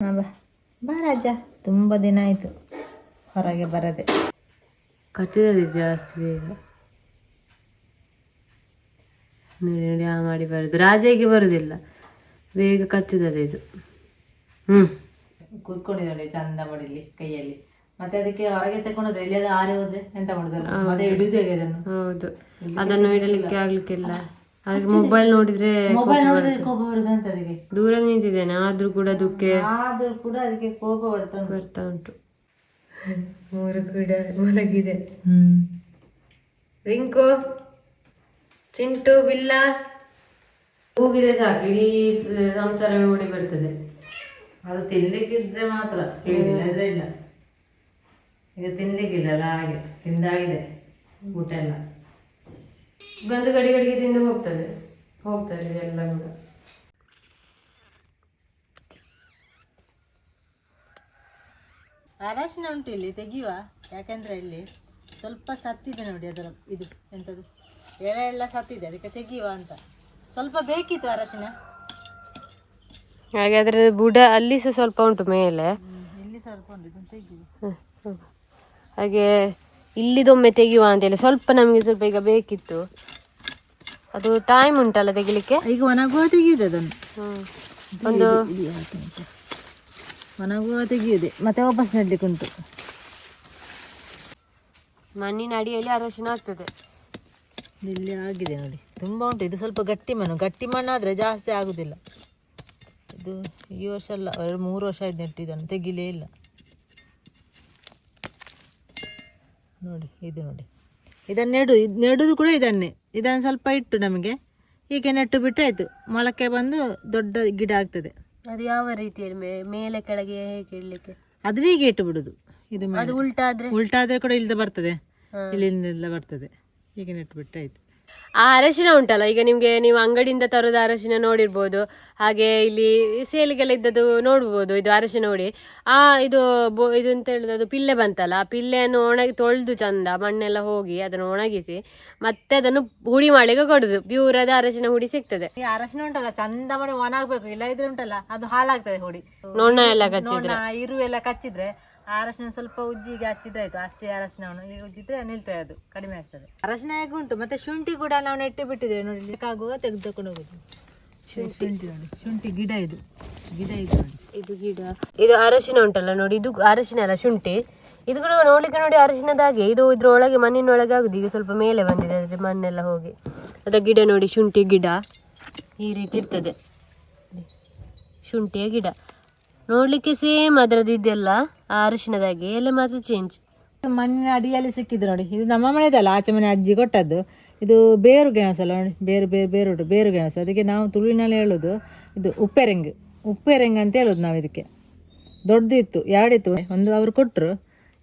ಹಾ, ಬಾ. ಬಾ ರಾಜ. ತುಂಬ ದಿನ ಆಯಿತು. ಹೊರಗೆ ಬರದೆ. ಕಚ್ಚಿದೆ ಜಾಸ್ತಿ ಬೇಗ? ನೋಡಿ ನೋಡಿ ಆ ಮಾಡಿ ಬರೋದು. ರಾಜೆಗೆ ಬರುದಿಲ್ಲ. ಬೇಗ ಕಚ್ಚಿದದೆ ಇದು. ಹ್ಮ್. ಕೂತ್ಕೊಂಡು ನೋಡಿ ಚಂದ ಮಾಡಿಲಿ ಕೈಯಲ್ಲಿ. ಮತ್ತೆ ಅದಕ್ಕೆ ಹೊರಗೆ ತಗೊಂಡೋದ್ರೆ ಎಲ್ಲಿಯಾದ್ರೂ ಆರಿ ಹೋದ್ರೆ ಎಂತ ಮಾಡುದಲ್ಲ ಅದೇ ಹಿಡಿದೇ ಅದನ್ನು. ಹೌದು. ಅದನ್ನು ಇಡಲಿಕ್ಕೆ ಆಗ್ಲಿಕ್ಕಿಲ್ಲ. ಅದಕ್ಕೆ ಮೊಬೈಲ್ ನೋಡಿದ್ರೆ ಮೊಬೈಲ್ ನೋಡಿದ್ರೆ ಕೋಪ ಬರುತ್ತೆ ಅಂತ ಅದಕ್ಕೆ. ದೂರ ನಿಂತಿದ್ದೇನೆ ಆದ್ರೂ ಕೂಡ ಅದಕ್ಕೆ ಆದ್ರೂ ಕೂಡ ಅದಕ್ಕೆ ಕೋಪ ಬರ್ತಾ. ಬರ್ತಾ ಉಂಟು. ಮೂರು ಕೂಡ ಮಲಗಿದೆ. ರಿಂಕು ಚಿಂಟು ಬಿಲ್ಲ ಹೋಗಿದೆ ಸಾಕು ಇಡೀ ಸಂಸಾರವೇ ಓಡಿ ಬರ್ತದೆ. ಅದು ತಿನ್ಲಿಕ್ಕಿದ್ರೆ ಮಾತ್ರ ಸ್ಪೀಡ್ ಇಲ್ಲದ್ರೆ ಇಲ್ಲ. ಈಗ ತಿನ್ಲಿಕ್ಕಿಲ್ಲಲ್ಲ ಹಾಗೆ ತಿಂದಾಗಿದೆ ಊಟ ಎಲ್ಲ. ಬಂದು ಗಡಿ ಗಡಿಗೆ ತಿಂದು ಹೋಗ್ತದೆ. ಹೋಗ್ತಾರೆ ಇದೆಲ್ಲ ಕೂಡ. ಅರಶಿನ ಉಂಟು ಇಲ್ಲಿ ತೆಗಿಯುವ. ಯಾಕೆಂದ್ರೆ ಇಲ್ಲಿ ಸ್ವಲ್ಪ ಸತ್ತಿದೆ ನೋಡಿ ಅದರ ಇದು ಎಂಥದ್ದು ಎಲೆ ಎಲ್ಲ ಸತ್ತಿದೆ ಅದಕ್ಕೆ ತೆಗಿಯುವ ಅಂತ. ಸ್ವಲ್ಪ ಬೇಕಿತ್ತು ಅರಶಿನ ಹಾಗೆ ಅದ್ರ ಬುಡ ಅಲ್ಲಿ ಸಹ ಸ್ವಲ್ಪ ಉಂಟು ಮೇಲೆ. ಇಲ್ಲಿ ಸ್ವಲ್ಪ ಉಂಟು ತೆಗಿಯುವ. ಹಾಗೆ ಇಲ್ಲಿದೊಮ್ಮೆ ತೆಗೆಯುವ ಅಂತೇಳಿ ಸ್ವಲ್ಪ ನಮಗೆ ಸ್ವಲ್ಪ ಈಗ ಬೇಕಿತ್ತು. ಅದು ಟೈಮ್ ಉಂಟಲ್ಲ ತೆಗಿಲಿಕ್ಕೆ? ಈಗ ಒಣಗುವ ತೆಗೆಯುದು ಅದನ್ನು. ಒಂದು ಒಣಗುವ ತೆಗೆಯುದೆ. ಮತ್ತೆ ವಾಪಸ್ ನೆಡ್ಲಿಕ್ಕೆ ಉಂಟು. ಮಣ್ಣಿನ ಅಡಿಯಲ್ಲಿ ಅರಶಿನ ಆಗ್ತದೆ. ಇಲ್ಲಿ ಆಗಿದೆ ನೋಡಿ. ತುಂಬ ಉಂಟು. ಇದು ಸ್ವಲ್ಪ ಗಟ್ಟಿ ಮಣ್ಣು. ಗಟ್ಟಿ ಮಣ್ಣಾದರೆ ಜಾಸ್ತಿ ಆಗುದಿಲ್ಲ. ಇದು ಈ ವರ್ಷ ಅಲ್ಲ ಎರಡು ಮೂರು ವರ್ಷ ಆಯ್ತು ನೆಟ್ಟು ಇದನ್ನು ತೆಗಿಲೇ ಇಲ್ಲ. ನೋಡಿ ಇದು ನೋಡಿ. ಇದನ್ನು ನೆಡು ಇದು ನೆಡೋದು ಕೂಡ ಇದನ್ನೇ. ಇದನ್ನು ಸ್ವಲ್ಪ ಇಟ್ಟು ನಮಗೆ. ಹೀಗೆ ನೆಟ್ಟು ಬಿಟ್ಟು ಆಯಿತು. ಮೊಳಕೆ ಬಂದು ದೊಡ್ಡ ಗಿಡ ಆಗ್ತದೆ. ಅದು ಯಾವ ರೀತಿಯಲ್ಲಿ ಮೇಲೆ ಕೆಳಗೆ ಹೇಗೆ ಇಡಲಿಕ್ಕೆ? ಅದನ್ನ ಹೀಗೆ ಇಟ್ಟು ಬಿಡುದು. ಇದು ಉಲ್ಟಾದ್ರೆ? ಉಲ್ಟಾದ್ರೆ ಕೂಡ ಇಲ್ದ ಬರ್ತದೆ. ಇಲ್ಲಿಂದ ಇಲ್ಲಿಂದೆಲ್ಲ ಬರ್ತದೆ. ಹೀಗೆ ನೆಟ್ಟು ಬಿಟ್ಟು ಆಯ್ತು. ಆ ಅರಶಿನ ಉಂಟಲ್ಲ ಈಗ ನಿಮಗೆ ನೀವು ಅಂಗಡಿಯಿಂದ ತರೋದ ಅರಶಿನ ನೋಡಿರ್ಬೋದು ಹಾಗೆ ಇಲ್ಲಿ ಸೇಲಿಗೆಲ್ಲ ಇದ್ದದ್ದು ನೋಡ್ಬೋದು ಇದು ಅರಶಿನ ನೋಡಿ ಆ ಇದು ಬೋ ಇದು ಅಂತ ಹೇಳುದು ಅದು ಪಿಲ್ಲೆ ಬಂತಲ್ಲ ಆ ಪಿಲ್ಲೆಯನ್ನು ಒಣಗಿ ತೊಳೆದು ಚಂದ ಮಣ್ಣೆಲ್ಲ ಹೋಗಿ ಅದನ್ನು ಒಣಗಿಸಿ ಮತ್ತೆ ಅದನ್ನು ಹುಡಿ ಮಾಡಿಗೆ ಕೊಡುದು ಪ್ಯೂರದ ಅರಶಿನ ಹುಡಿ ಸಿಗ್ತದೆ. ಅರಶಿನ ಉಂಟಲ್ಲ ಚಂದ ಮಾಡಿ ಒಣಗಬೇಕು ಇಲ್ಲ ಇದ್ರೆ ಉಂಟಲ್ಲ ಅದು ಹಾಳಾಗ್ತದೆ ಹುಡಿ. ನೋಣ ಎಲ್ಲ ಕಚ್ಚಿದ್ರೆ. ಇರುವೆಲ್ಲ ಇರು ಎಲ್ಲ ಕಚ್ಚಿದ್ರೆ ಅರಶಿನ ಸ್ವಲ್ಪ ಉಜ್ಜಿಗೆ ಹಚ್ಚಿದ್ರೆ ಆಯ್ತು. ಹಸಿ ಅರಶಿನವನ್ನು ಈಗ ಉಜ್ಜಿದ್ರೆ ನಿಲ್ತದೆ ಅದು. ಕಡಿಮೆ ಆಗ್ತದೆ. ಅರಶಿನ ಹೇಗೆ ಉಂಟು? ಮತ್ತೆ ಶುಂಠಿ ಕೂಡ ನಾವು ನೆಟ್ಟು ಬಿಟ್ಟಿದ್ದೇವೆ ನೋಡಿ. ಬೇಕಾಗುವ ತೆಗೆದುಕೊಂಡು ಹೋಗುದು. ಶುಂಠಿ ಗಿಡ ಇದು. ಗಿಡ ಇದು ಇದು ಗಿಡ. ಇದು ಅರಶಿನ ಉಂಟಲ್ಲ ನೋಡಿ. ಇದು ಅರಶಿನ ಅಲ್ಲ ಶುಂಠಿ. ಇದು ಕೂಡ ನೋಡ್ಲಿಕ್ಕೆ ನೋಡಿ ಅರಶಿನದಾಗೆ. ಇದು ಇದ್ರೊಳಗೆ ಮಣ್ಣಿನೊಳಗೆ ಆಗುದು. ಈಗ ಸ್ವಲ್ಪ ಮೇಲೆ ಬಂದಿದೆ. ಅದ್ರ ಮಣ್ಣೆಲ್ಲ ಹೋಗಿ. ಅದ ಗಿಡ ನೋಡಿ ಶುಂಠಿ ಗಿಡ. ಈ ರೀತಿ ಇರ್ತದೆ. ಶುಂಠಿಯ ಗಿಡ. ನೋಡ್ಲಿಕ್ಕೆ ಸೇಮ್ ಅದರದ್ದು ಇದೆಲ್ಲ ಆ ಎಲ್ಲ ಎಲೆ ಮಾತ್ರ ಚೇಂಜ್ ಮಣ್ಣಿನ ಅಡಿಯಲ್ಲಿ ಸಿಕ್ಕಿದ್ದು ನೋಡಿ. ಇದು ನಮ್ಮ ಮನೆದಲ್ಲ ಆಚೆ ಮನೆ ಅಜ್ಜಿ ಕೊಟ್ಟದ್ದು. ಇದು ಬೇರು ಗೆಣಸು ಅಲ್ಲ ನೋಡಿ. ಬೇರು ಬೇರು ಬೇರು ಬೇರು ಗೆಣಸು. ಅದಕ್ಕೆ ನಾವು ತುಳುವಿನಲ್ಲಿ ಹೇಳೋದು ಇದು ಉಪ್ಪೆರೆಂಗ್. ಉಪ್ಪೆರೆಂಗ್ ಅಂತ ಹೇಳೋದು ನಾವು ಇದಕ್ಕೆ. ದೊಡ್ಡದು ಇತ್ತು ಎರಡಿತ್ತು ಒಂದು ಅವರು ಕೊಟ್ಟರು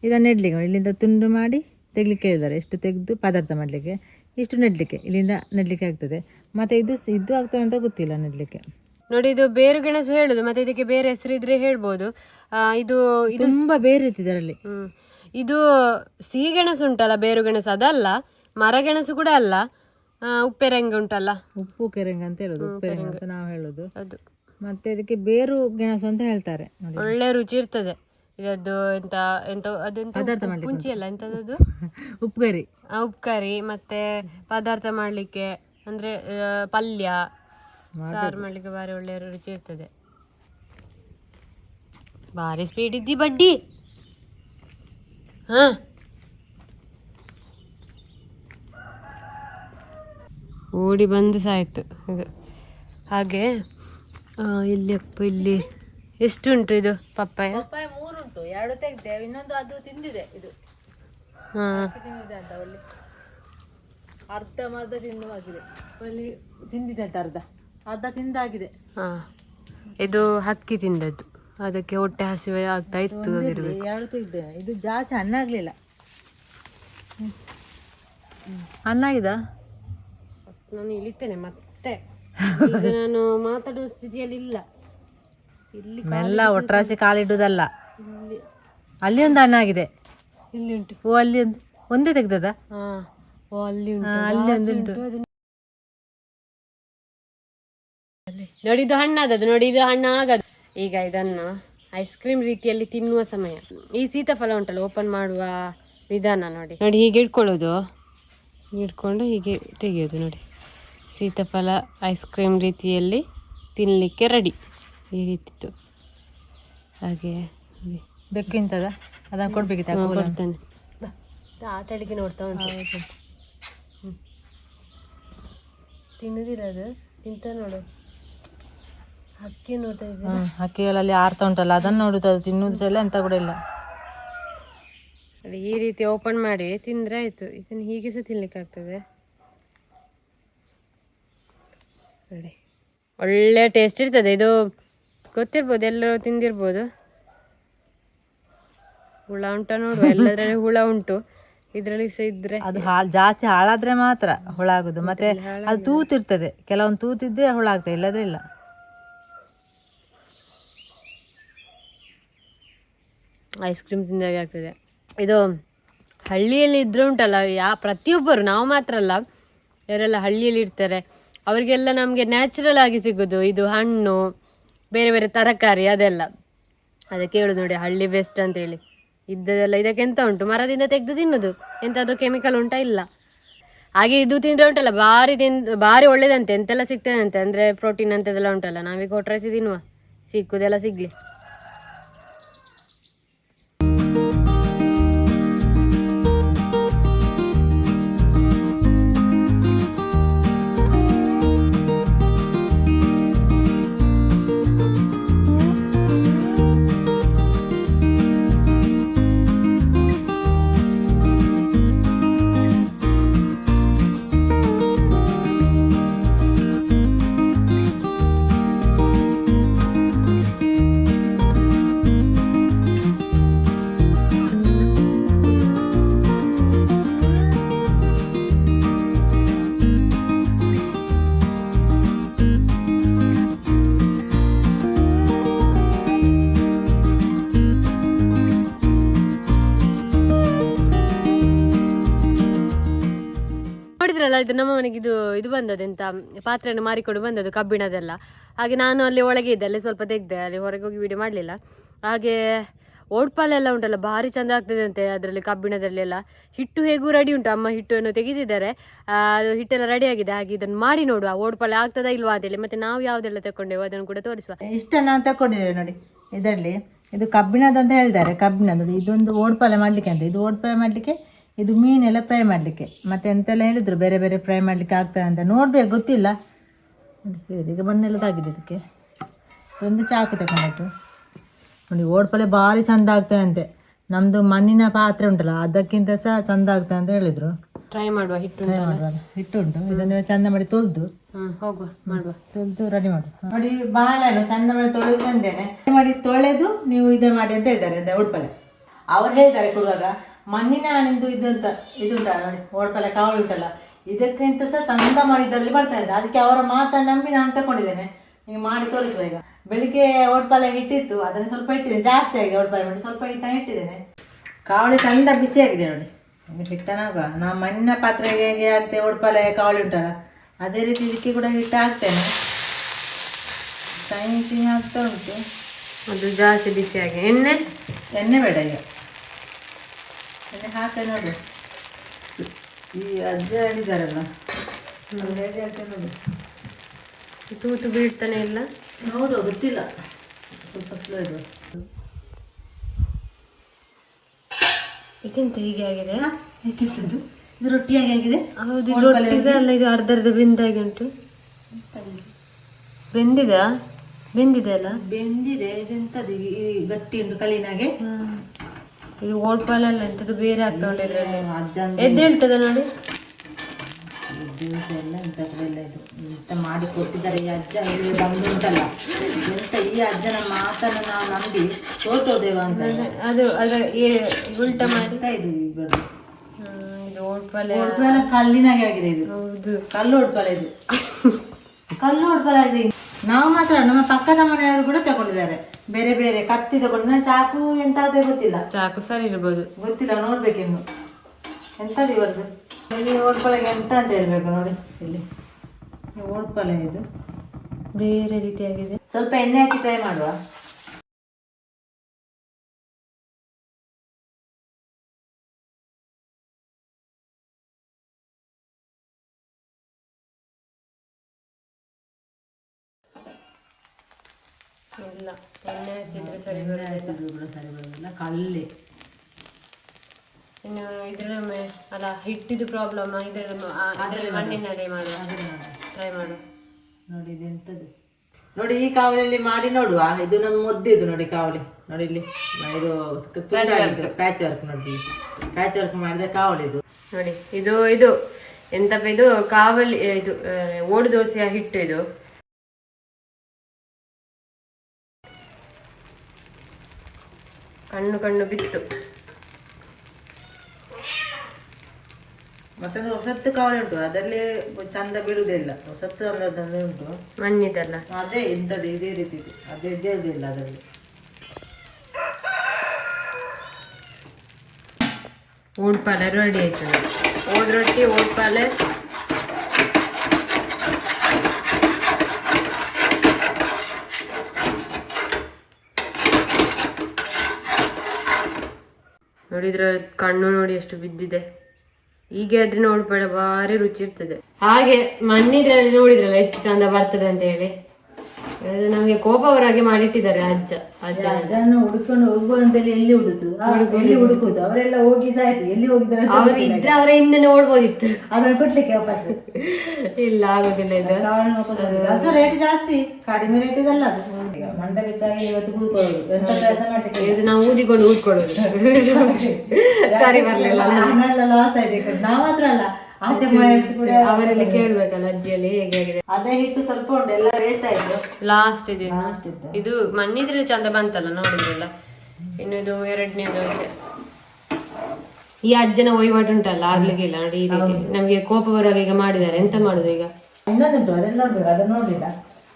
ಇದನ್ನು ನೆಡ್ಲಿಕ್ಕೆ ನೋಡಿ, ಇಲ್ಲಿಂದ ತುಂಡು ಮಾಡಿ ತೆಗ್ಲಿಕ್ಕೆ ಹೇಳಿದ್ದಾರೆ. ಎಷ್ಟು ತೆಗೆದು ಪದಾರ್ಥ ಮಾಡಲಿಕ್ಕೆ ಇಷ್ಟು ನೆಡಲಿಕ್ಕೆ. ಇಲ್ಲಿಂದ ನೆಡ್ಲಿಕ್ಕೆ ಆಗ್ತದೆ. ಮತ್ತು ಇದು ಇದು ಆಗ್ತದೆ ಅಂತ ಗೊತ್ತಿಲ್ಲ ನೆಡಲಿಕ್ಕೆ. ನೋಡಿ ಇದು ಬೇರು ಗೆಣಸು ಹೇಳುದು ಮತ್ತೆ ಇದಕ್ಕೆ ಬೇರೆ ಹೆಸರು ಇದ್ರೆ ಹೇಳ್ಬೋದು. ಆ, ಇದು ತುಂಬಾ ತುಂಬ ಬೇರೆ ಇತ್ತು ಇದರಲ್ಲಿ ಹ್ಮ್. ಇದು ಸಿಹಿ ಗೆಣಸು ಉಂಟಲ್ಲ ಬೇರು ಗೆಣಸು ಅದಲ್ಲ. ಮರಗೆಣಸು ಕೂಡ ಅಲ್ಲ. ಆ, ಉಪ್ಪೆರಂಗ ಉಂಟಲ್ಲ. ಉಪ್ಪು ಕೆರೆಂಗ ಅಂತ ಹೇಳೋದು ರಂಗ ಅಂತ ನಾವು ಹೇಳೋದು. ಅದು. ಮತ್ತೆ ಇದಕ್ಕೆ ಬೇರು ಗೆಣಸು ಅಂತ ಹೇಳ್ತಾರೆ ನೋಡಿ. ಒಳ್ಳೆ ರುಚಿ ಇರ್ತದೆ. ಇದದ್ದು ಎಂತ ಎಂತ ಅದೆಂತ ಪದಾರ್ಥ ಮಾಡ್ಲಿಕ್ಕೆ ಅಲ್ಲ ಎಂತದದು? ಉಪ್ಕರಿ. ಆ, ಉಪ್ಕರಿ ಮತ್ತೆ ಪದಾರ್ಥ ಮಾಡ್ಲಿಕ್ಕೆ ಅಂದ್ರೆ ಆ, ಪಲ್ಯ ಸಾರು ಮಾಡ್ಲಿಕ್ಕೆ ಬಾರಿ ಒಳ್ಳೆ ರುಚಿ ಇರ್ತದೆ. ಬಾರಿ ಸ್ಪೀಡ್ ಇದ್ದಿ ಬಡ್ಡಿ. ಹಾ. ಓಡಿ ಬಂದು ಸಾಯ್ತು ಇದು. ಹಾಗೆ ಇಲ್ಲಿ ಅಪ್ಪ ಇಲ್ಲಿ ಎಷ್ಟುಂಟು ಇದು ಪಪ್ಪಾಯ? ಪಪ್ಪಾಯ ಮೂರುಂಟು. ಎರಡು ತೆಗ್ದೆ ಇನ್ನೊಂದು ಅದು ತಿಂದಿದೆ ಇದು. ಹಾ. ತಿಂದಿದೆ ಅಂತ ಅಲ್ಲಿ ಅರ್ಧ ಮರ್ಧ ತಿಂದು ಆಗಿದೆ ಅಲ್ಲಿ ತಿಂದಿದೆ ಅಂತ ಅರ್ಧ. ಅರ್ಧ ತಿಂದಾಗಿದೆ. ಹಾ ಇದು ಹಕ್ಕಿ ತಿಂದದ್ದು. ಅದಕ್ಕೆ ಹೊಟ್ಟೆ ಹಸಿವೆ ಆಗ್ತಾ ಇತ್ತು ಎರಡು ಇದು ಜಾಸ್ತಿ ಹಣ್ಣಾಗ್ಲಿಲ್ಲ ಹಣ್ಣಾಗಿದ ನಾನು ಇಳಿತೇನೆ ಮತ್ತೆ. ಈಗ ನಾನು ಮಾತಾಡುವ ಸ್ಥಿತಿಯಲ್ಲಿ ಇಲ್ಲ. ಇಲ್ಲಿ ಮೆಲ್ಲ ಒಟ್ರಾಸಿ ಕಾಲಿಡುದಲ್ಲ. ಇಲ್ಲಿ. ಅಲ್ಲಿ ಒಂದು ಹಣ್ಣಾಗಿದೆ ಇಲ್ಲಿ ಉಂಟು. ಓ ಅಲ್ಲಿ ಒಂದು. ಒಂದೇ ತೆಗ್ದದ? ಹಾ. ಓ ಅಲ್ಲಿ ಉಂಟು. ಅಲ್ಲಿ ಒಂದು ಉಂಟು. ನೋಡಿ ಇದು ಹಣ್ಣಾದದ್ದು ನೋಡಿ ಇದು ಹಣ್ಣು ಆಗದು ಈಗ ಇದನ್ನು ಐಸ್ ಕ್ರೀಮ್ ರೀತಿಯಲ್ಲಿ ತಿನ್ನುವ ಸಮಯ. ಈ ಸೀತಾಫಲ ಉಂಟಲ್ಲ ಓಪನ್ ಮಾಡುವ ವಿಧಾನ ನೋಡಿ. ನೋಡಿ ಹೀಗೆ ಇಟ್ಕೊಳ್ಳೋದು. ಇಟ್ಕೊಂಡು ಹೀಗೆ ತೆಗೆಯೋದು ನೋಡಿ. ಸೀತಾಫಲ ಐಸ್ ಕ್ರೀಮ್ ರೀತಿಯಲ್ಲಿ ತಿನ್ನಲಿಕ್ಕೆ ರೆಡಿ ಈ ರೀತಿ ಹಾಗೆ. ಬೆಕ್ಕು ಇಂಥದ ಅದನ್ನು ಕೊಡ್ಬೇಕಿತ್ತು ಆಟಾಡಿಗೆ ಕೊಡ್ತೇನೆ. ನೋಡ್ತಾ ಉಂಟು. ತಿನ್ನೋದಿಲ್ಲ ಅದು? ತಿಂತ ನೋಡು. ಹಕ್ಕಿ ನೋಡ್ತಾ ಇದ್ದೀರಾ? ಆರ್ತಾ ಉಂಟಲ್ಲ ಅದನ್ನು ನೋಡುದು ಅದು ತಿನ್ನುವುದು ಸಲ ಎಂತ ಕೂಡ ಇಲ್ಲ. ಈ ರೀತಿ ಓಪನ್ ಮಾಡಿ ತಿಂದ್ರೆ ಆಯ್ತು. ಇದನ್ನು ಹೀಗೆ ಸಹ ತಿನ್ಲಿಕ್ಕೆ ಆಗ್ತದೆ. ನೋಡಿ ಒಳ್ಳೆ ಟೇಸ್ಟ್ ಇರ್ತದೆ. ಇದು ಗೊತ್ತಿರ್ಬೋದು ಎಲ್ಲರೂ ತಿಂದಿರ್ಬೋದು. ಹುಳ ಉಂಟ ನೋಡು ಎಲ್ಲದರಲ್ಲಿ ಹುಳ ಉಂಟು. ಇದರಲ್ಲಿ ಸಹ ಇದ್ರೆ. ಅದು ಹಾಳ್ ಜಾಸ್ತಿ ಹಾಳಾದ್ರೆ ಮಾತ್ರ ಹುಳ ಆಗುದು ಮತ್ತೆ ಅದು ತೂತಿರ್ತದೆ. ಕೆಲವೊಂದು ತೂತಿದ್ರೆ ಹುಳ ಆಗ್ತದೆ ಇಲ್ಲದ್ರೆ ಇಲ್ಲ. ಐಸ್ ಕ್ರೀಮ್ ತಿಂದಾಗೆ ಆಗ್ತದೆ. ಇದು ಹಳ್ಳಿಯಲ್ಲಿ ಇದ್ರೆ ಉಂಟಲ್ಲ, ಯಾ, ಪ್ರತಿಯೊಬ್ಬರು, ನಾವು ಮಾತ್ರ ಅಲ್ಲ ಯಾರೆಲ್ಲ ಹಳ್ಳಿಯಲ್ಲಿ ಇರ್ತಾರೆ. ಅವರಿಗೆಲ್ಲ ನಮಗೆ ನ್ಯಾಚುರಲ್ ಆಗಿ ಸಿಗೋದು. ಇದು ಹಣ್ಣು, ಬೇರೆ ಬೇರೆ ತರಕಾರಿ, ಅದೆಲ್ಲ. ಅದಕ್ಕೆ ಹೇಳುದು ನೋಡಿ, ಹಳ್ಳಿ ಬೆಸ್ಟ್ ಅಂತೇಳಿ ಇದ್ದದೆಲ್ಲ ಇದಕ್ಕೆ ಎಂತ ಉಂಟು? ಮರದಿಂದ ತೆಗೆದು ತಿನ್ನೋದು. ಎಂತಾದ್ರೂ ಕೆಮಿಕಲ್ ಉಂಟಾ ಇಲ್ಲ. ಹಾಗೆ ಇದು ತಿಂದ್ರೆ ಉಂಟಲ್ಲ, ಭಾರಿ ತಿನ್, ಭಾರಿ ಒಳ್ಳೇದಂತೆ, ಎಂತೆಲ್ಲ ಸಿಗ್ತದಂತೆ? ಅಂದರೆ ಪ್ರೋಟೀನ್ ಅಂಥದ್ದೆಲ್ಲ ಉಂಟಲ್ಲ, ನಾವೀಗ ಕೊಟ್ರೈಸಿ ತಿನ್ನುವ. ಸಿಕ್ಕುದೆಲ್ಲ ಸಿಗ್ಲಿ. ನೋಡಿದ್ರಲ್ಲ ಇದು ನಮ್ಮ ಮನೆಗೆ ಇದು ಇದು ಬಂದದ್ದು ಎಂತ, ಪಾತ್ರೆಯನ್ನು ಮಾರಿಕೊಂಡು ಬಂದದ್ದು ಕಬ್ಬಿಣದೆಲ್ಲ ಹಾಗೆ ನಾನು ಅಲ್ಲಿ ಒಳಗೆ ಇದ್ದೆ, ಅಲ್ಲಿ ಸ್ವಲ್ಪ ತೆಗೆದೆ, ಅಲ್ಲಿ ಹೊರಗೆ ಹೋಗಿ ವೀಡಿಯೋ ಮಾಡಲಿಲ್ಲ. ಹಾಗೆ ಓಡ್ಪಾಲೆಲ್ಲ ಉಂಟಲ್ಲ, ಭಾರಿ ಚಂದ ಆಗ್ತದೆ ಅಂತೆ ಅದರಲ್ಲಿ ಕಬ್ಬಿಣದಲ್ಲೆಲ್ಲ ಹಿಟ್ಟು ಹೇಗೂ ರೆಡಿ ಉಂಟು, ಅಮ್ಮ ಹಿಟ್ಟನ್ನು ತೆಗೆದಿದ್ದಾರೆ. ಅದು ಹಿಟ್ಟೆಲ್ಲ ರೆಡಿ ಆಗಿದೆ, ಹಾಗೆ ಇದನ್ನು ಮಾಡಿ ನೋಡುವ. ಓಡ್ಪಾಲೆ ಆಗ್ತದಾ ಇಲ್ವಾ ಅಂತೇಳಿ, ಮತ್ತೆ ನಾವು ಯಾವುದೆಲ್ಲ ತಗೊಂಡೆವು ಅದನ್ನು ಕೂಡ ತೋರಿಸುವ. ಇಷ್ಟನ್ನು ನಾವು ತಕೊಂಡಿದ್ದೇವೆ ನೋಡಿ, ಇದರಲ್ಲಿ. ಇದು ಕಬ್ಬಿಣದ ಅಂತ ಹೇಳಿದ್ದಾರೆ ಕಬ್ಬಿಣದ ಇದೊಂದು ಓಡ್ಪಾಲೆ ಮಾಡಲಿಕ್ಕೆ ಅಂತ. ಇದು ಓಡ್ಪಾಲೆ ಮಾಡಲಿಕ್ಕೆ ಇದು ಮೀನೆಲ್ಲ ಫ್ರೈ ಮಾಡಲಿಕ್ಕೆ. ಮತ್ತೆ ಎಂತೆಲ್ಲ ಹೇಳಿದ್ರು ಬೇರೆ ಬೇರೆ ಫ್ರೈ ಮಾಡಲಿಕ್ಕೆ ಆಗ್ತದೆ ಅಂತ. ನೋಡ್ಬೇಕು ಗೊತ್ತಿಲ್ಲ. ಈಗ ಮಣ್ಣೆಲ್ಲ ತಾಗಿದೆ ಇದಕ್ಕೆ. ಒಂದು ಚಾಕು ತಗೊಂಡದ್ದು ನೋಡಿ ಓಡ್ಪಲೆ ಭಾರಿ ಚಂದ ಆಗ್ತದೆ ಅಂತೆ. ನಮ್ಮದು ಮಣ್ಣಿನ ಪಾತ್ರೆ ಉಂಟಲ್ಲ ಅದಕ್ಕಿಂತ ಸಹ ಚಂದ ಆಗ್ತದೆ ಅಂತ ಹೇಳಿದರು. ಟ್ರೈ ಮಾಡುವ ಹಿಟ್ಟು ಹಿಟ್ಟು ಉಂಟು. ಇದನ್ನು ಚಂದ ಮಾಡಿ ತೊಳೆದು. ಹೋಗುವ ಮಾಡುವ. ತೊಳೆದು ರೆಡಿ ಮಾಡುವ. ನೋಡಿ ಬಾಳೆಹಣ್ಣು ಚಂದ ಮಾಡಿ ತೊಳೆದು ತಂದೇನೆ. ಮಾಡಿ ತೊಳೆದು ನೀವು ಇದು ಮಾಡಿ ಅಂತ ಇದ್ದಾರೆ ಅದೇ ಉಡ್ಪಲೆ ಅವ್ರು ಹೇಳ್ತಾರೆ ಕೊಡುವಾಗ ಮಣ್ಣಿನ ನಿಮ್ಮದು ಇದು ಅಂತ ಇದುಂಟ ನೋಡಿ ಓಡ್ಪಲೆ ಕಾವಳಿ ಉಂಟಲ್ಲ. ಇದಕ್ಕಿಂತ ಸಹ ಚಂದ ಮಾಡಿದ್ದರಲ್ಲಿ ಬರ್ತಾ ಇದೆ. ಅದಕ್ಕೆ ಅವರ ಮಾತನ್ನು ನಂಬಿ ನಾನು ತಗೊಂಡಿದ್ದೇನೆ ನೀವು ಮಾಡಿ ತೋರಿಸುವ ಈಗ. ಬೆಳಿಗ್ಗೆ ಓಡ್ಪಾಲೆ ಹಿಟ್ಟಿತ್ತು ಅದನ್ನು ಸ್ವಲ್ಪ ಇಟ್ಟಿದ್ದೇನೆ. ಜಾಸ್ತಿ ಆಗಿದೆ ಓಡ್ಪಾಲೆ ಮಾಡಿ ಸ್ವಲ್ಪ ಹಿಟ್ಟನ್ನು ಇಟ್ಟಿದ್ದೇನೆ. ಕಾವಳಿ ಚಂದ ಬಿಸಿಯಾಗಿದೆ ನೋಡಿ. ಹಿಟ್ಟನಾಗ ನಾವು ಮಣ್ಣಿನ ಪಾತ್ರೆಗೆ ಹೇಗೆ ಆಗ್ತೇವೆ ಓಡ್ಪಾಲೆ ಕಾವಳಿ ಉಂಟಲ್ಲ. ಅದೇ ರೀತಿ ಇದಕ್ಕೆ ಕೂಡ ಹಿಟ್ಟು ಹಾಕ್ತೇನೆ. ಸೈನ್ ಆಗ್ತಾ ಉಂಟು. ಅದು ಜಾಸ್ತಿ ಬಿಸಿಯಾಗಿ ಎಣ್ಣೆ? ಎಣ್ಣೆ ಬೇಡ ಈಗ. ಎಣ್ಣೆ ಹಾಕ ನೋಡು. ಈ ಅಜ್ಜ ಹೇಳಿದಾರಲ್ಲ ಹೇಗೆ ನೋಡು. ತೂತು ಬೀಳ್ತಾನೆ ಇಲ್ಲ? ನೋಡು ಗೊತ್ತಿಲ್ಲ. ಸ್ವಲ್ಪ ಸ್ಲೋ ಇದು ಇದೆಂತ ಹೀಗೆ ಆಗಿದೆ? ಇದು ರೊಟ್ಟಿಯಾಗಿ ಆಗಿದೆ. ಹೌದು ಇದು ರೊಟ್ಟಿ ಸಹ ಅಲ್ಲ ಇದು ಅರ್ಧ ಅರ್ಧ ಬೆಂದಾಗಿ ಉಂಟು. ಬೆಂದಿದ? ಬೆಂದಿದೆ ಅಲ್ಲ? ಬೆಂದಿದೆ ಇದೆಂತದ್ದು? ಈ ಈ ಗಟ್ಟಿ ಉಂಟು ಕಲ್ಲಿನಾಗೆ ಇದು ಪಾಲಲ್ಲ ಎಂಥದ್ದು ಬೇರೆ ಆಗ್ತಾ ಉಂಟು ಇದರಲ್ಲಿ? ಎದ್ದು ಹೇಳ್ತದೆ ನೋಡಿ. ದಿವಸ ಎಲ್ಲ ಇದು ಇಂಥ ಮಾಡಿ ಕೊಟ್ಟಿದ್ದಾರೆ ಈ ಅಜ್ಜ? ಇಲ್ಲಿ ಬಂದು ಉಂಟಲ್ಲ ಎಂತ ಈ ಅಜ್ಜನ ಮಾತನ್ನು ನಾವು ನಂಬಿ ಸೋತೋದೇವ ಅಂತ ಅದು ಅದರ ಉಲ್ಟ ಮಾಡ್ತಾ ಇದು ಇಬ್ಬರು ಇದು ಉಡುಪೆಲ್ಲ ಕಲ್ಲಿನಾಗೆ ಆಗಿದೆ ಇದು. ಹೌದು. ಕಲ್ಲು ಓಡ್ಪಾಲ ಇದು. ಕಲ್ಲು ಉಡುಪಲ ಆಗಿದೆ. ನಾವು ಮಾತ್ರ ನಮ್ಮ ಪಕ್ಕದ ಮನೆಯವರು ಕೂಡ ತಗೊಂಡಿದ್ದಾರೆ. ಬೇರೆ ಬೇರೆ ಕತ್ತಿ ತಗೊಂಡು ನಾನು ಚಾಕು ಎಂತಾದ್ರೆ ಗೊತ್ತಿಲ್ಲ. ಚಾಕು ಸರಿ ಇರ್ಬೋದು. ಗೊತ್ತಿಲ್ಲ ನೋಡ್ಬೇಕಿನ್ನು ಎಂತದ್ದು ಇವರದು ಇಲ್ಲಿ ಓಡ್ಪಲೆಗೆ ಎಂತ ಅಂತ ಹೇಳ್ಬೇಕು ನೋಡಿ ಇಲ್ಲಿ. ಓಡ್ಪಲೆ ಇದು. ಬೇರೆ ರೀತಿಯಾಗಿದೆ. ಸ್ವಲ್ಪ ಎಣ್ಣೆ ಹಾಕಿ ಟ್ರೈ ಮಾಡುವ. ಇಲ್ಲ. ಎಣ್ಣೆ ಹಚ್ಚಿದ್ರೆ ಸರಿ ಹಚ್ಚಿದ್ರು ಕೂಡ ಸರಿ ಬರೋದಿಲ್ಲ. ಕಳ್ಳಿ. ಇನ್ನು ಇದ್ರೊಮ್ಮೆ ಅಲ್ಲ ಹಿಟ್ಟಿದು ಪ್ರಾಬ್ಲಮ್ ಇದ್ರಲ್ಲಿ ಅದರಲ್ಲಿ ಮಣ್ಣಿನಲ್ಲೇ ಮಾಡು. ಟ್ರೈ ಮಾಡು. ನೋಡಿ ಇದು ನೋಡಿ ಈ ಕಾವಲಿಯಲ್ಲಿ ಮಾಡಿ ನೋಡುವ. ಇದು ನಮ್ಮ ಮುದ್ದಿದ್ದು ನೋಡಿ ಕಾವಲಿ. ನೋಡಿ ಇಲ್ಲಿ. ಇದು ಪ್ಯಾಚ್ ವರ್ಕ್ ನೋಡಿ. ಪ್ಯಾಚ್ ವರ್ಕ್ ಮಾಡಿದ ಕಾವಲಿ ಇದು ನೋಡಿ ಇದು ಇದು. ಎಂತಪ್ಪ ಇದು? ಕಾವಲಿ ಇದು ಓಡು ದೋಸೆಯ ಹಿಟ್ಟು ಇದು. ಕಣ್ಣು ಕಣ್ಣು ಬಿತ್ತು. ಮತ್ತೆ ಹೊಸತ್ತು ಕಾವಲಿ ಉಂಟು ಅದರಲ್ಲಿ ಚಂದ ಬೀಳುವುದಿಲ್ಲ ಹೊಸತ್ತು ಅಂದದ್ದಲ್ಲಿ ಉಂಟು. ಮಣ್ಣಿದಲ್ಲ. ಅದೇ ಇದ್ದದ್ದು ಇದೇ ರೀತಿ ಇದೆ. ಅದೇ ಇದೇ ಇಲ್ಲ ಅದರಲ್ಲಿ. ಓಡ್ ಪಾಲೆ ರೆಡಿ ಆಯ್ತು ನೋಡಿ. ಓಡ್ ರೊಟ್ಟಿ ಓಡ್ ಪಾಲೆ ನೋಡಿದ್ರ ಕಣ್ಣು ನೋಡಿ ಎಷ್ಟು ಬಿದ್ದಿದೆ. ಹೀಗೆ ಆದ್ರೆ ನೋಡ್ಬೇಡ, ಭಾರಿ ರುಚಿ ಇರ್ತದೆ. ಹಾಗೆ ಮಣ್ಣಿದ್ರಲ್ಲಿ ನೋಡಿದ್ರಲ್ಲ ಎಷ್ಟು ಚಂದ ಬರ್ತದೆ ಅಂತ ಹೇಳಿ. ಅದು ನಮ್ಗೆ ಕೋಪವರಾಗೆ ಮಾಡಿಟ್ಟಿದ್ದಾರೆ ಅಜ್ಜ ಅಜ್ಜ. ಅದನ್ನು ಹುಡುಕೊಂಡು ಹೋಗ್ಬೋದು ಅಂತೇಳಿ ಎಲ್ಲಿ ಹುಡುತು ಎಲ್ಲಿ ಹುಡುಕುದು? ಅವರೆಲ್ಲ ಹೋಗಿ ಸಾಯ್ತು ಎಲ್ಲಿ ಹೋಗಿದ್ದಾರೆ ಅಂತ ಅವ್ರು ಇದ್ರೆ ಅವರ ಹಿಂದೆ ಓಡ್ಬೋದಿತ್ತು. ಅದನ್ನು ಕೊಡ್ಲಿಕ್ಕೆ ವಾಪಸ್ ಇಲ್ಲ ಆಗುದಿಲ್ಲ ಇದು. ವಾಪಸ್. ಅದು ರೇಟ್ ಜಾಸ್ತಿ. ಕಡಿಮೆ ರೇಟ್ ಇದಲ್ಲ ಅದು. ಈಗ ಮಂಡ ಬೆಚ್ಚಾಗಿ ಇವತ್ತು ಕೂತ್ಕೊಳ್ಳೋದು. ಎಂತ ಕೆಲಸ ಮಾಡ್ಲಿಕ್ಕೆ ಇದು ನಾವು ಊದಿಕೊಂಡು ಊದ್ಕೊಳ್ಳೋದು. ಸರಿ ಬರ್ಲಿಲ್ಲ. ಲಾಸ್ ಆಯ್ತು ಈ ಕಡೆ. ನಾವು ಮಾತ್ರ ಅಲ್ಲ. ಆಚೆ ಮನೆಯವ್ರು ಕೂಡ ಅವರೆಲ್ಲ ಕೇಳ್ಬೇಕಲ್ಲ ಅಜ್ಜಿಯಲ್ಲಿ ಹೇಗೆ ಆಗಿದೆ ಅದೇ ಹಿಟ್ಟು ಸ್ವಲ್ಪ ಉಂಟು ಎಲ್ಲ ವೇಸ್ಟ್ ಆಯ್ತು. ಲಾಸ್ಟ್ ಇದೆ. ಲಾಸ್ಟ್ ಇತ್ತು ಇದು ಮಣ್ಣಿದ್ರೆ ಚಂದ ಬಂತಲ್ಲ ನೋಡಿದ್ರಲ್ಲ? ಇನ್ನು ಇದು ಎರಡನೇ ದೋಸೆ. ಈ ಅಜ್ಜನ ವಹಿವಾಟು ಉಂಟಲ್ಲ ಆಗ್ಲಿಕ್ಕೆ ಇಲ್ಲ ನೋಡಿ ಈ ರೀತಿ. ನಮ್ಗೆ ಕೋಪ ಬರುವಾಗ ಈಗ ಮಾಡಿದ್ದಾರೆ ಎಂತ ಮಾಡುದು ಈಗ? ಇನ್ನೊಂದುಂಟು ಅದನ್ನ ನೋಡ್ಬೇಕು ಅದನ್ನ ನೋಡ್ಲಿಲ್ಲ.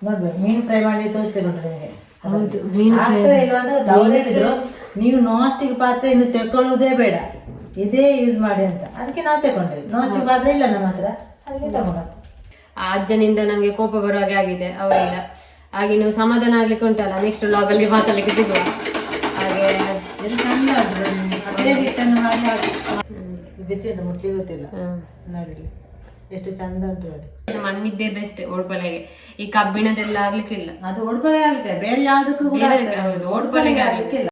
ನೋಡ್ಬೇಕು ಮೀನು ಫ್ರೈ ಮಾಡಿ ತೋರಿಸ್ತೇವೆ ಉಂಟು ನಿಮಗೆ. ಹೌದು ಮೀನು ಫ್ರೈ ಇಲ್ವಾ ಅಂತ ಅವ್ರು ಹೇಳಿದ್ರು ನೀವು ನಾಸ್ಟಿಕ್ ಪಾತ್ರೆ ಇನ್ನು ತೆಕೊಳ್ಳುವುದೇ ಬೇಡ. ಇದೇ ಯೂಸ್ ಮಾಡಿ ಅಂತ. ಅದಕ್ಕೆ ನಾವು ತಗೊಂಡ್ವಿ ನಾಸ್ಟಿಕ್ ಆದ್ರೆ ಇಲ್ಲ ನಮ್ಮ ಹತ್ರ. ಅದಕ್ಕೆ ತಗೊಂಡು. ಆ ಅಜ್ಜನಿಂದ ನಮಗೆ ಕೋಪ ಬರುವಾಗೆ ಆಗಿದೆ. ಅವರಿಂದ ಹಾಗೆ ನೀವು ಸಮಾಧಾನ ಆಗ್ಲಿಕ್ಕೆ ಉಂಟಲ್ಲ? ನೆಕ್ಸ್ಟ್ ಅಲ್ಲಿ ಮಾತಾಡ್ಲಿಕ್ಕೆ ಸಿಗುವ. ಹಾಗೆ ಇದು ಚಂದ. ಅದೇ ಹಿಟ್ಟನ್ನು ಮಾಡಿ ಹಾಕಿ. ಇದು ಬಿಸಿ ಉಂಟು ಮುಟ್ಲಿಕ್ಕೆ ಗೊತ್ತಿಲ್ಲ. ಹ್ಮ್. ನೋಡಿ ಎಷ್ಟು ಚಂದ ಉಂಟು ನೋಡಿ. ಮಣ್ಣಿದ್ದೇ ಬೆಸ್ಟ್ ಓಡ್ಪಲೆಗೆ. ಈ ಕಬ್ಬಿಣದೆಲ್ಲ ಆಗ್ಲಿಕ್ಕಿಲ್ಲ. ಅದು ಓಡ್ಪಲೆ ಆಗುತ್ತೆ ಬೇರೆ ಯಾವುದಕ್ಕೂ ಉಡುಪಲೆಗೆ ಆಗ್ಲಿಕ್ಕಿಲ್ಲ.